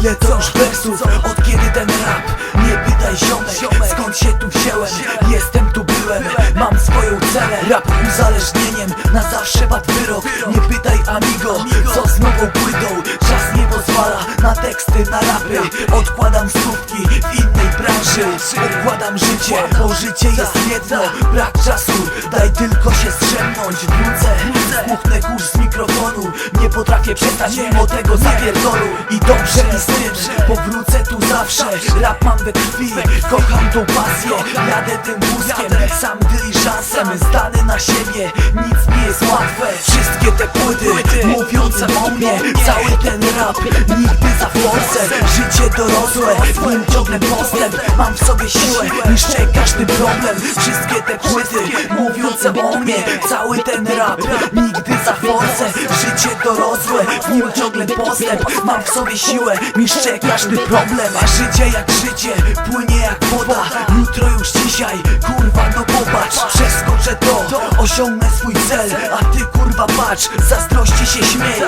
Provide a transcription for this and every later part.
Ile to już wersów? Od kiedy ten rap? Nie pytaj ziomek, skąd się tu wziąłem? Jestem tu byłem, mam swoją cenę. Rap uzależnieniem, na zawsze padł wyrok. Nie pytaj amigo, co z nową płytą. Czas nie pozwala na teksty, na rapy. Odkładam słówki w innej branży. Odkładam życie, bo życie jest jedno. Brak czasu, daj tylko się strzemnąć. Wrócę, smuchnę kurz z potrafię przestać mimo tego zapierdolu. I dobrze mi z powrócę tu zawsze. Rap mam we krwi, kocham tą pasję. Jadę tym wózkiem, sam dyliżansem Zdany na siebie, nic nie jest łatwe. Wszystkie te płyty, mówiące o mnie Cały ten rap, nigdy za forsę. Życie dorosłe, w nim ciągle postęp. Mam w sobie siłę, niszczę każdy problem. Wszystkie te płyty, mówiące o mnie Cały ten rap, nigdy za forsę Życie dorosłe, w nim ciągle postęp. Mam w sobie siłę, niszczę każdy problem. A życie jak życie, płynie jak woda. Jutro już dzisiaj, kurwa no popatrz. Przeskoczę to, osiągnę swój cel. A ty kurwa patrz, zazdrości się śmiej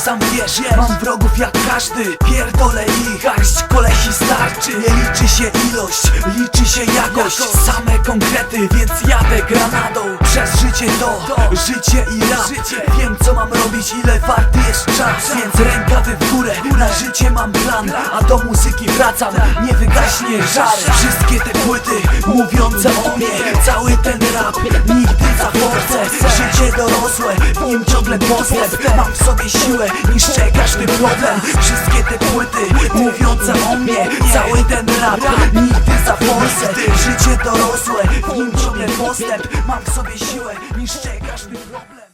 sam wiesz, mam wrogów jak każdy. Pierdolę ich, garść kolesi starczy. Nie liczy się ilość, liczy się jakość. Same konkrety, więc jadę granadą. Przez życie to, życie i rap. Wiem co mam robić, ile warty jest czas. Więc rękawy w górę, na życie mam plan. A do muzyki wracam, nie wygaśnie żar Wszystkie te płyty, mówiące o mnie. Cały ten rap, nigdy za forsę Życie dorosłe, w nim Mam w sobie siłę, niszczę każdy problem. Wszystkie te płyty, mówiące o mnie Cały ten rap, nigdy za forsę. Życie dorosłe, w nim ciągle postęp. Mam w sobie siłę, niszczę każdy problem